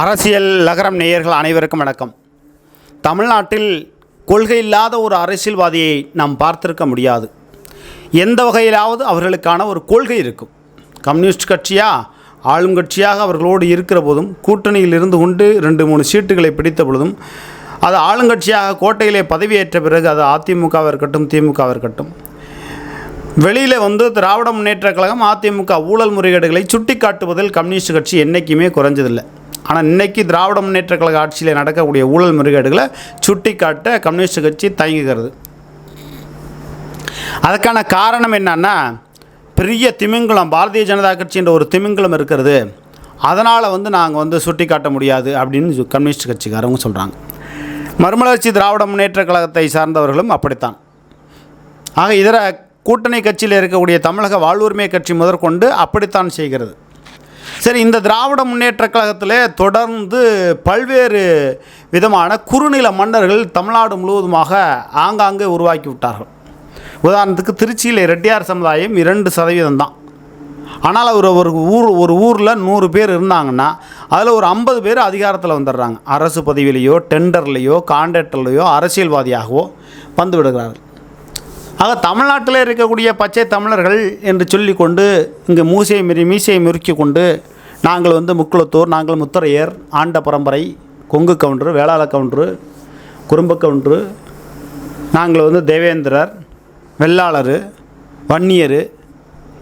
அரசியல் நகரம் நேயர்கள் அனைவருக்கும் வணக்கம். தமிழ்நாட்டில் கொள்கை இல்லாத ஒரு அரசியல்வாதியை நாம் பார்த்திருக்க முடியாது. எந்த வகையிலாவது அவர்களுக்கான ஒரு கொள்கை இருக்கும். கம்யூனிஸ்ட் கட்சியா ஆளும் கட்சியாக அவர்களோடு இருக்கிற போதும் கூட்டணியில் இருந்து கொண்டு ரெண்டு மூணு சீட்டுகளை பிடித்த பொழுதும் அது ஆளுங்கட்சியாக கோட்டையிலே பதவியேற்ற பிறகு அது அதிமுகவாக இருக்கட்டும் திமுகவாக இருக்கட்டும். வெளியில் வந்து திராவிட முன்னேற்ற கழகம் அதிமுக ஊழல் முறைகேடுகளை சுட்டி காட்டுவதில் கம்யூனிஸ்ட் கட்சி என்றைக்குமே குறைஞ்சதில்லை. ஆனால் இன்னைக்கு திராவிட முன்னேற்ற கழக ஆட்சியில் நடக்கக்கூடிய ஊழல் முறைகேடுகளை சுட்டி காட்ட கம்யூனிஸ்ட் கட்சி தயங்குகிறது. அதுக்கான காரணம் என்னன்னா பெரிய திமிங்கலம் பாரதிய ஜனதா கட்சின்ற ஒரு திமிங்கலம் இருக்கிறது. அதனால் வந்து நாங்கள் வந்து சுட்டி காட்ட முடியாது அப்படின்னு கம்யூனிஸ்ட் கட்சிக்காரவங்க சொல்கிறாங்க மறுமலர்ச்சி திராவிட முன்னேற்ற கழகத்தை சார்ந்தவர்களும் அப்படித்தான். ஆக இதர கூட்டணி கட்சியில் இருக்கக்கூடிய தமிழக வாழ்வுரிமை கட்சி முதற்கொண்டு அப்படித்தான் செய்கிறது. சரி இந்த திராவிட முன்னேற்ற கழகத்தில் தொடர்ந்து பல்வேறு விதமான குறுநில மன்னர்கள் தமிழ்நாடு முழுவதுமாக ஆங்காங்கே உருவாக்கி விட்டார்கள். உதாரணத்துக்கு திருச்சியில் ரெட்டியார் சமுதாயம் இரண்டு சதவீதம் தான். ஆனால் அவர் ஒரு ஊர் ஒரு ஊரில் நூறு பேர் இருந்தாங்கன்னா அதில் ஒரு ஐம்பது பேர் அதிகாரத்தில் வந்துடுறாங்க. அரசு பதவியிலையோ டெண்டர்லேயோ கான்ட்ராக்டர்லேயோ அரசியல்வாதியாகவோ வந்து விடுகிறார்கள். ஆக தமிழ்நாட்டில் இருக்கக்கூடிய பச்சை தமிழர்கள் என்று சொல்லிக்கொண்டு இங்கே மூசையை மீறி மீசையை முறுக்கி கொண்டு நாங்கள் வந்து முக்குளத்தூர் நாங்கள் முத்தரையர் ஆண்ட பரம்பரை கொங்கு கவுண்டரு வேளாள கவுண்டரு குறும்ப கவுண்டரு நாங்கள் வந்து தேவேந்திரர் வெள்ளாளர் வன்னியர்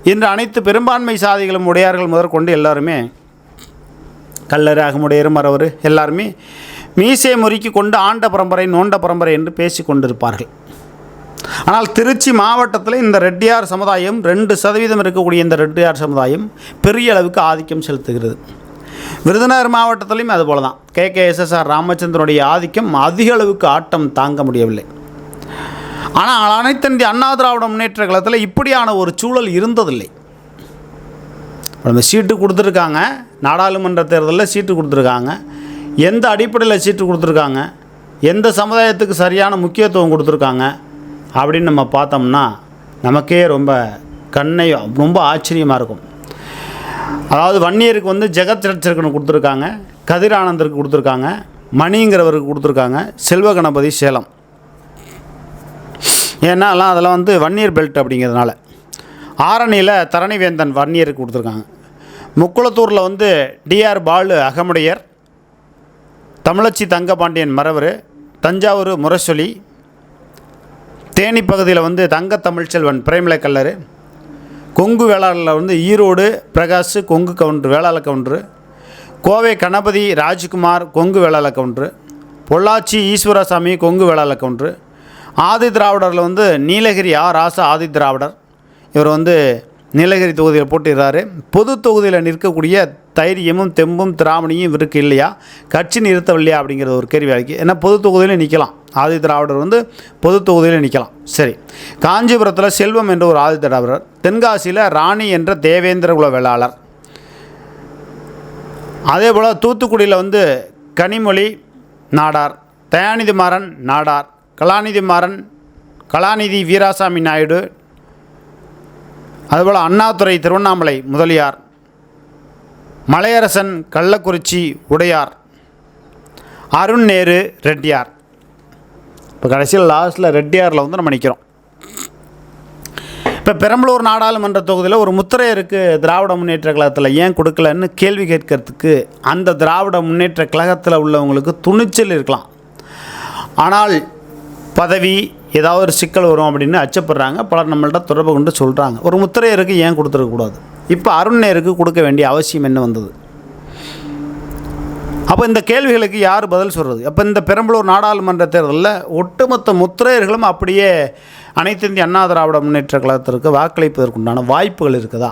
இன்று அனைத்து பெரும்பான்மை சாதிகளும் உடையார்கள் முதற்கொண்டு எல்லாருமே கல்லர் அகமுடையர் மறவர். எல்லாருமே மீசையை முறுக்கி கொண்டு ஆண்ட பரம்பரை நோண்ட பரம்பரை என்று பேசி கொண்டிருப்பார்கள் ஆனால் திருச்சி மாவட்டத்தில் இந்த ரெட்டியார் சமுதாயம் ரெண்டு சதவீதம் இருக்கக்கூடிய இந்த ரெட்டியார் சமுதாயம் பெரிய அளவுக்கு ஆதிக்கம் செலுத்துகிறது. விருதுநகர் மாவட்டத்திலையும் அதுபோல தான் கே. கே. எஸ்எஸ்ஆர் ராமச்சந்திரனுடைய ஆதிக்கம் அதிக அளவுக்கு ஆட்டம் தாங்க முடியவில்லை. ஆனால் அனைத்து அண்ணா திராவிட முன்னேற்ற கழகத்தில் இப்படியான ஒரு சூழல் இருந்ததில்லை. நம்ம சீட்டு கொடுத்துருக்காங்க. நாடாளுமன்ற தேர்தலில் சீட்டு கொடுத்துருக்காங்க. எந்த அடிப்படையில் சீட்டு கொடுத்துருக்காங்க? எந்த சமுதாயத்துக்கு சரியான முக்கியத்துவம் கொடுத்துருக்காங்க? அப்படின்னு நம்ம பார்த்தோம்னா நமக்கே ரொம்ப கண்ணை ரொம்ப ஆச்சரியமாக இருக்கும். அதாவது வன்னியருக்கு வந்து ஜெகத் ரட்சகனுக்கு கொடுத்துருக்காங்க கதிர் ஆனந்தருக்கு கொடுத்துருக்காங்க மணிங்கிறவருக்கு கொடுத்துருக்காங்க செல்வ கணபதி சேலம். ஏன்னா எல்லாம் அதெல்லாம் வந்து வன்னியர் பெல்ட் அப்படிங்கிறதுனால. ஆரணியில் தரணிவேந்தன் வன்னியருக்கு கொடுத்துருக்காங்க. முக்குளத்தூரில் வந்து டிஆர் பாலு அகமுடையர் தமிழச்சி தங்கபாண்டியன் மறவர் தஞ்சாவூர் முரசொலி தேனி பகுதியில் வந்து தங்க தமிழ்ச்செல்வன் பிரேமலை கல்லர். கொங்கு வேளாளரில் வந்து ஈரோடு பிரகாஷ் கொங்கு கவுண்டர் வேளாள கவுண்டரு. கோவை கணபதி ராஜ்குமார் கொங்கு வேளாள கவுண்டரு. பொள்ளாச்சி ஈஸ்வரசாமி கொங்கு வேளாள கவுண்டரு. ஆதி திராவிடரில் வந்து நீலகிரி ஆ ராசா ஆதி திராவிடர். இவர் வந்து நீலகிரி தொகுதியில் போட்டிடுறாரு பொது தொகுதியில் நிற்கக்கூடிய தைரியமும் தெம்பும் திராமணியும் இவருக்கு இல்லையா? கட்சி நிறுத்தவில்லையா அப்படிங்கிறது ஒரு கேள்வி அளிக்கு ஏன்னா பொது தொகுதியில் நிற்கலாம் ஆதி திராவிடர் வந்து பொது தொகுதியில் நிற்கலாம் சரி. காஞ்சிபுரத்தில் செல்வம் என்ற ஒரு ஆதி திராவிடர் தென்காசியில் ராணி என்ற தேவேந்திர குல வேளாளர். அதே போல் தூத்துக்குடியில் வந்து கனிமொழி நாடார் தயாநிதி மாறன் நாடார் கலாநிதி மாறன் கலாநிதி வீராசாமி நாயுடு அதுபோல் அண்ணாதுரை திருவண்ணாமலை முதலியார் மலையரசன் கள்ளக்குறிச்சி உடையார் அருண் நேரு ரெட்டியார். இப்போ கடைசியில் லாஸ்ட்டில் ரெட்டியாரில் வந்து நம்ம நிற்கிறோம் இப்போ பெரம்பலூர் நாடாளுமன்ற தொகுதியில் ஒரு முத்திரையருக்கு திராவிட முன்னேற்ற கழகத்தில் ஏன் கொடுக்கலன்னு கேள்வி கேட்கறதுக்கு அந்த திராவிட முன்னேற்ற கழகத்தில் உள்ளவங்களுக்கு துணிச்சல் இருக்கலாம். ஆனால் பதவி ஏதாவது ஒரு சிக்கல் வரும் அப்படின்னு அச்சப்படுறாங்க. பலர் நம்மள்ட்ட தொடர்பு கொண்டு சொல்கிறாங்க ஒரு முத்திரையருக்கு ஏன் கொடுத்துருக்கக்கூடாது இப்போ அருண்நேருக்கு கொடுக்க வேண்டிய அவசியம் என்ன வந்தது? அப்போ இந்த கேள்விகளுக்கு யார் பதில் சொல்கிறது அப்போ இந்த பெரம்பலூர் நாடாளுமன்ற தேர்தலில் ஒட்டுமொத்த முத்திரையர்களும் அப்படியே அனைத்து இந்திய அண்ணா திராவிட முன்னேற்ற கழகத்திற்கு வாக்களிப்பதற்குண்டான வாய்ப்புகள் இருக்குதா?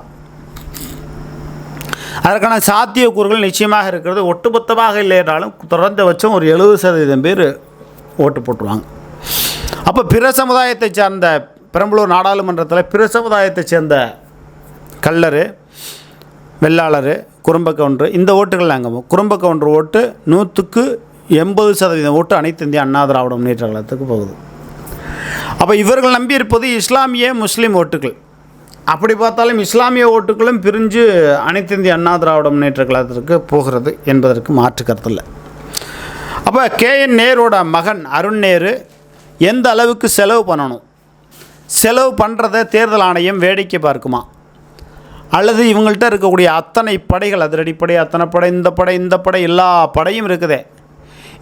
அதற்கான சாத்தியக்கூறுகள் நிச்சயமாக இருக்கிறது. ஒட்டுமொத்தமாக இல்லை என்றாலும் குறைந்தபட்சம் ஒரு எழுபது சதவீதம் பேர் ஓட்டு போட்டுருவாங்க. அப்போ பிற சமுதாயத்தை சார்ந்த பெரம்பலூர் நாடாளுமன்றத்தில் பிற சமுதாயத்தை சேர்ந்த கல்லர் வெள்ளாளர் குறும்ப கவுண்டர் இந்த ஓட்டுகள் நாங்கள் குறும்ப கவுண்டர் ஓட்டு நூற்றுக்கு எண்பது சதவீதம் ஓட்டு அனைத்து இந்திய அண்ணா திராவிட முன்னேற்ற கழகத்துக்கு போகுது. அப்போ இவர்கள் நம்பியிருப்பது இஸ்லாமிய முஸ்லீம் ஓட்டுகள். அப்படி பார்த்தாலும் இஸ்லாமிய ஓட்டுகளும் பிரிஞ்சு அனைத்து இந்திய அண்ணா திராவிட முன்னேற்ற கழகத்திற்கு போகிறது என்பதற்கு மாற்று கருத்தில்லை அப்போ கேஎன் நேரோட மகன் அருண் நேரு எந்த அளவுக்கு செலவு பண்ணணும்? செலவு பண்ணுறத தேர்தல் ஆணையம் வேடிக்கை பார்க்குமா? அல்லது இவங்கள்ட்ட இருக்கக்கூடிய அத்தனை படைகள் அதிரடிப்படை அத்தனை படை இந்த படை இந்த படை எல்லா படையும் இருக்குதே.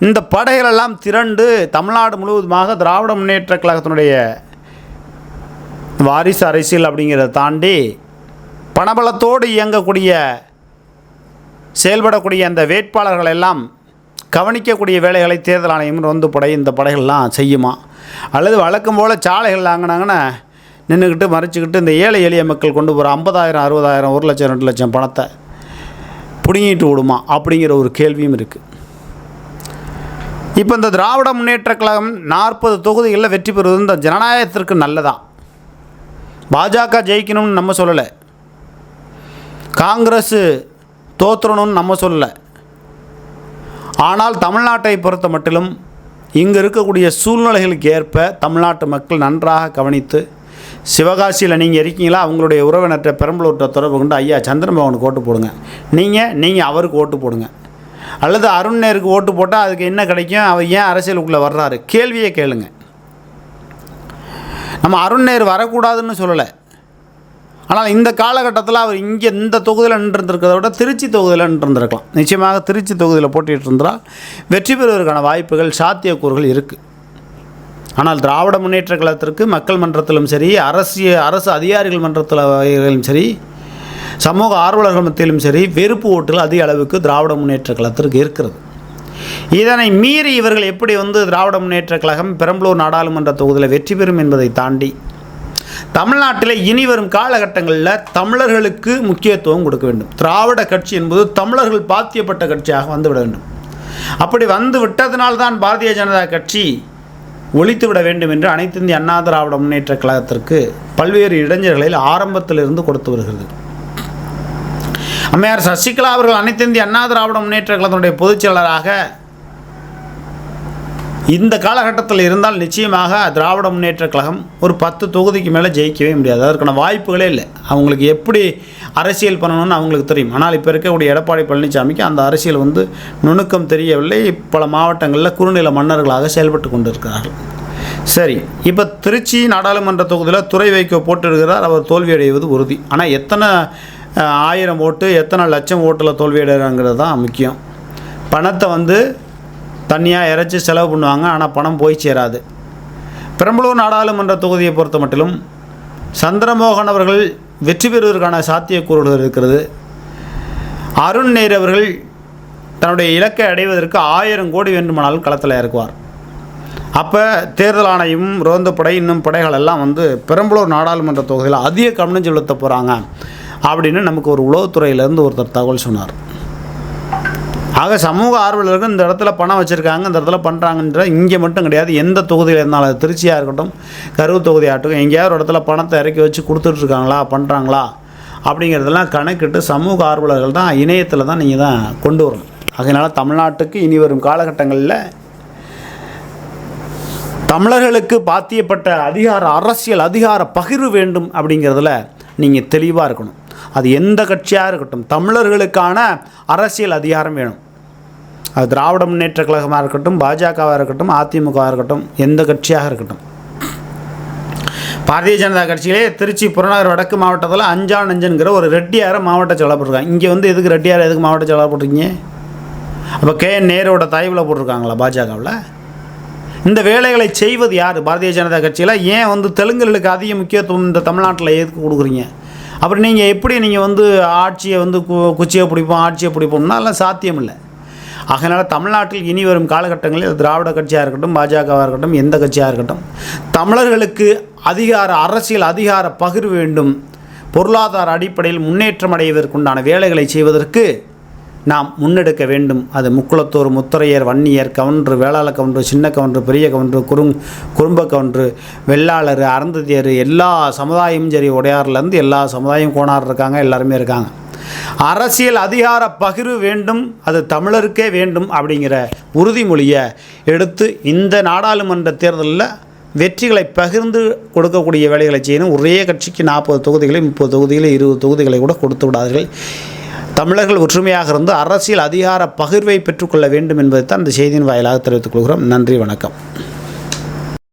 இந்த படைகளெல்லாம் திரண்டு தமிழ்நாடு முழுவதுமாக திராவிட முன்னேற்ற கழகத்தினுடைய வாரிசு அரசியல் அப்படிங்கிறத தாண்டி பணபலத்தோடு இயங்கக்கூடிய செயல்படக்கூடிய அந்த வேட்பாளர்கள் எல்லாம் கவனிக்கக்கூடிய வேலைகளை தேர்தல் ஆணையம் ரோந்து படை இந்த படைகள்லாம் செய்யுமா? அல்லது வழக்கம் போல் சாலைகள் வாங்கினாங்கன்னா நின்றுக்கிட்டு மறைச்சிக்கிட்டு இந்த ஏழை எளிய மக்கள் கொண்டு போகிற ஐம்பதாயிரம் அறுபதாயிரம் ஒரு லட்சம் ரெண்டு லட்சம் பணத்தை பிடுங்கிட்டு விடுமா அப்படிங்கிற ஒரு கேள்வியும் இருக்குது இப்போ இந்த திராவிட முன்னேற்ற கழகம் நாற்பது தொகுதிகளில் வெற்றி பெறுவது இந்த ஜனநாயகத்திற்கு நல்லதான் பாஜக ஜெயிக்கணும்னு நம்ம சொல்லலை. காங்கிரஸ் தோத்துறணும்னு நம்ம சொல்லலை. ஆனால் தமிழ்நாட்டை பொறுத்த மட்டிலும் இங்கே இருக்கக்கூடிய சூழ்நிலைகளுக்கு ஏற்ப தமிழ்நாட்டு மக்கள் நன்றாக கவனித்து சிவகாசியில் நீங்கள் இருக்கீங்களா? அவங்களுடைய உறவினர்கிட்ட பெரம்பலூர்கிட்ட தொடர்பு கொண்டு ஐயா சந்திரமோகனுக்கு ஓட்டு போடுங்க. நீங்கள் நீங்கள் அவருக்கு ஓட்டு போடுங்க. அல்லது அருண்நேருக்கு ஓட்டு போட்டால் அதுக்கு என்ன கிடைக்கும்? அவர் ஏன் அரசியலுக்குள்ளே வர்றாரு? கேள்வியே கேளுங்க. நம்ம அருண்நேர் வரக்கூடாதுன்னு சொல்லலை. ஆனால் இந்த காலகட்டத்தில் அவர் இங்கே இந்த தொகுதியில் நின்றுருக்கிறத விட திருச்சி தொகுதியில் நின்றுருக்கலாம் நிச்சயமாக திருச்சி தொகுதியில் போட்டிகிட்டு இருந்தால் வெற்றி பெறுவதற்கான வாய்ப்புகள் சாத்தியக்கூறுகள் இருக்குது ஆனால் திராவிட முன்னேற்ற கழகத்திற்கு மக்கள் மன்றத்திலும் சரி அரசிய அரசு அதிகாரிகள் மன்றத்திலும் சரி சமூக ஆர்வலர்கள் மத்தியிலும் சரி வெறுப்பு ஓட்டுகள் அதிக அளவுக்கு திராவிட முன்னேற்ற கழகத்திற்கு இருக்கிறது. இதனை மீறி இவர்கள் எப்படி வந்து திராவிட முன்னேற்ற கழகம் பெரம்பலூர் நாடாளுமன்ற தொகுதியில் வெற்றி பெறும் என்பதை தாண்டி தமிழ்நாட்டில் இனி வரும் காலகட்டங்களில் தமிழர்களுக்கு முக்கியத்துவம் கொடுக்க வேண்டும். திராவிட கட்சி என்பது தமிழர்கள் பாத்தியப்பட்ட கட்சியாக வந்துவிட வேண்டும். அப்படி வந்து விட்டதனால்தான் பாரதிய ஜனதா கட்சி ஒழித்து விட வேண்டும் என்று அனைத்து இந்திய அண்ணா திராவிட முன்னேற்ற கழகத்திற்கு பல்வேறு இளைஞர்களில் ஆரம்பத்திலிருந்து கொடுத்து வருகிறது. அம்மையார் சசிகலா அவர்கள் அனைத்து இந்திய அண்ணா திராவிட முன்னேற்ற கழகத்தினுடைய பொதுச் செயலராக இந்த காலகட்டத்தில் இருந்தால் நிச்சயமாக திராவிட முன்னேற்ற கழகம் ஒரு பத்து தொகுதிக்கு மேலே ஜெயிக்கவே முடியாது. அதற்கான வாய்ப்புகளே இல்லை. அவங்களுக்கு எப்படி அரசியல் பண்ணணும்னு அவங்களுக்கு தெரியும். ஆனால் இப்போ இருக்கக்கூடிய எடப்பாடி பழனிசாமிக்கு அந்த அரசியல் வந்து நுணுக்கம் தெரியவில்லை. பல மாவட்டங்களில் குறுநில மன்னர்களாக செயல்பட்டு கொண்டிருக்கிறார்கள். சரி இப்போ திருச்சி நாடாளுமன்ற தொகுதியில் துறை வைக்க போட்டிருக்கிறார். அவர் தோல்வியடைவது உறுதி. ஆனால் எத்தனை ஆயிரம் ஓட்டு எத்தனை லட்சம் ஓட்டில் தோல்வியடைகிறாங்கிறது தான் முக்கியம். பணத்தை வந்து தனியாக இறைச்சி செலவு பண்ணுவாங்க ஆனால் பணம் போய் சேராது. பெரம்பலூர் நாடாளுமன்ற தொகுதியை பொறுத்த மட்டிலும் சந்திரமோகன் அவர்கள் வெற்றி பெறுவதற்கான சாத்தியக்கூறுகள் இருக்கிறது. அருண் நேர் அவர்கள் தன்னுடைய இலக்கை அடைவதற்கு ஆயிரம் கோடி வேண்டுமானாலும் களத்தில் இறக்குவார். அப்போ தேர்தல் ஆணையம் ரோந்த படை இன்னும் படைகள் எல்லாம் வந்து பெரம்பலூர் நாடாளுமன்ற தொகுதியில் அதிக கவனம் செலுத்த போகிறாங்க அப்படின்னு நமக்கு ஒரு உளவுத்துறையிலேருந்து ஒருத்தர் தகவல் சொன்னார். ஆக சமூக ஆர்வலர்கள் இந்த இடத்துல பணம் வச்சுருக்காங்க இந்த இடத்துல பண்ணுறாங்கன்ற இங்கே மட்டும் கிடையாது. எந்த தொகுதியில் இருந்தாலும் திருச்சியாக இருக்கட்டும் கரூர் தொகுதியாகட்டும் எங்கேயாவது ஒரு இடத்துல பணத்தை இறக்கி வச்சு கொடுத்துட்ருக்காங்களா பண்ணுறாங்களா அப்படிங்கிறதெல்லாம் கணக்கிட்டு சமூக ஆர்வலர்கள் தான் இணையத்தில் தான் நீங்கள் தான் கொண்டு வரணும். அதனால் தமிழ்நாட்டுக்கு இனி வரும் காலகட்டங்களில் தமிழர்களுக்கு பாத்தியப்பட்ட அதிகார அரசியல் அதிகார பகிர்வு வேண்டும் அப்படிங்கிறதுல நீங்கள் தெளிவாக இருக்கணும். அது எந்த கட்சியாக இருக்கட்டும் தமிழர்களுக்கான அரசியல் அதிகாரம் வேணும். அது திராவிட முன்னேற்ற கழகமாக இருக்கட்டும் பாஜகவாக இருக்கட்டும் அதிமுகவாக இருக்கட்டும் எந்த கட்சியாக இருக்கட்டும். பாரதிய ஜனதா கட்சியிலே திருச்சி புறநகர் வடக்கு மாவட்டத்தில் அஞ்சா நஞ்சன்கிற ஒரு ரெட்டியாரை மாவட்ட செயலாளர் போட்டிருக்காங்க. இங்கே வந்து எதுக்கு ரெட்டியாரை எதுக்கு மாவட்ட செயலாளர் போட்டிருக்கீங்க? அப்போ கே என் நேரோட தாய்வில் போட்டிருக்காங்களா பாஜகவில்? இந்த வேலைகளை செய்வது யார்? பாரதிய ஜனதா கட்சியில் ஏன் வந்து தெலுங்குகளுக்கு அதிக முக்கியத்துவம் இந்த தமிழ்நாட்டில் எதுக்கு கொடுக்குறீங்க? அப்புறம் நீங்கள் எப்படி நீங்கள் வந்து ஆட்சியை வந்து கு குச்சியை பிடிப்போம் ஆட்சியை பிடிப்போம்னா எல்லாம் சாத்தியம் இல்லை அதனால் தமிழ்நாட்டில் இனி வரும் காலகட்டங்களில் திராவிட கட்சியாக இருக்கட்டும் பாஜகவாக இருக்கட்டும் எந்த கட்சியாக இருக்கட்டும் தமிழர்களுக்கு அதிகார அரசியல் அதிகார பகிர்வு வேண்டும். பொருளாதார அடிப்படையில் முன்னேற்றம் அடைவதற்குண்டான வேலைகளை செய்வதற்கு நாம் முன்னெடுக்க வேண்டும். அது முக்குளத்தூர் முத்தரையர் வன்னியர் கவுன்று வேளாள கவுன்று சின்ன கவுன்று பெரிய கவுன்று குறுங் குறும்ப கவுன்று வெள்ளாளர் அறந்ததியர் எல்லா சமுதாயமும் சரி உடையார்லேருந்து எல்லா சமுதாயம் கோணார் இருக்காங்க எல்லாருமே இருக்காங்க. அரசியல் அதிகார பகிர்வு வேண்டும் அது தமிழருக்கே வேண்டும் அப்படிங்கிற உறுதிமொழியை எடுத்து இந்த நாடாளுமன்ற தேர்தலில் வெற்றிகளை பகிர்ந்து கொடுக்கக்கூடிய வேலைகளை செய்யணும். ஒரே கட்சிக்கு நாற்பது தொகுதிகளை முப்பது தொகுதிகளை இருபது தொகுதிகளை கூட கொடுத்து விடாதீர்கள். தமிழர்கள் ஒற்றுமையாக இருந்து அரசியல் அதிகார பகிர்வை பெற்றுக்கொள்ள வேண்டும் என்பதைத்தான் இந்த செய்தியின் வாயிலாக தெரிவித்துக் கொள்கிறோம். நன்றி வணக்கம்.